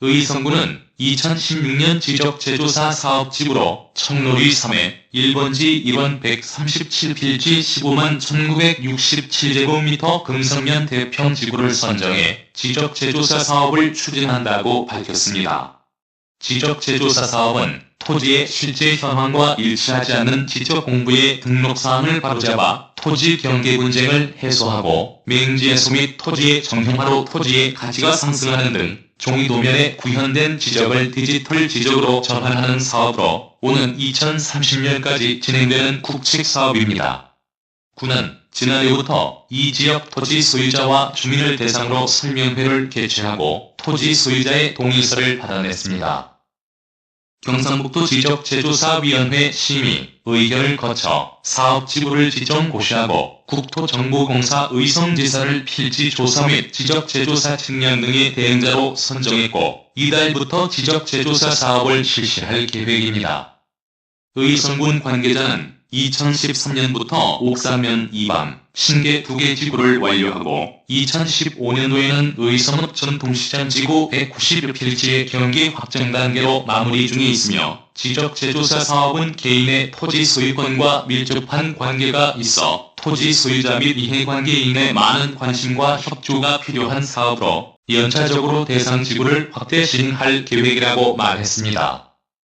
의성군은 2016년 지적재조사 사업지구로 청로리 3회 1번지 1원 137필지 15만 1967제곱미터 금성면 대평 지구를 선정해 지적재조사 사업을 추진한다고 밝혔습니다. 지적재조사 사업은 토지의 실제 현황과 일치하지 않는 지적 공부의 등록사항을 바로잡아 토지 경계 분쟁을 해소하고 맹지해소 및 토지의 정형화로 토지의 가치가 상승하는 등 종이 도면에 구현된 지적을 디지털 지적으로 전환하는 사업으로 오는 2030년까지 진행되는 국책 사업입니다. 군은 지난해부터 이 지역 토지 소유자와 주민을 대상으로 설명회를 개최하고 토지 소유자의 동의서를 받아냈습니다. 경상북도 지적재조사위원회 심의, 의결을 거쳐 사업지구를 지정 고시하고 국토정보공사 의성지사를 필지 조사 및 지적재조사 측량 등의 대행자로 선정했고 이달부터 지적재조사 사업을 실시할 계획입니다. 의성군 관계자는 2013년부터 옥사면 2방, 신계 2개 지구를 완료하고 2015년도에는 의성읍 전통시장 지구 190필지의 경기 확정 단계로 마무리 중에 있으며 지적재조사 사업은 개인의 토지 소유권과 밀접한 관계가 있어 토지 소유자 및 이해관계인의 많은 관심과 협조가 필요한 사업으로 연차적으로 대상 지구를 확대 진행할 계획이라고 말했습니다.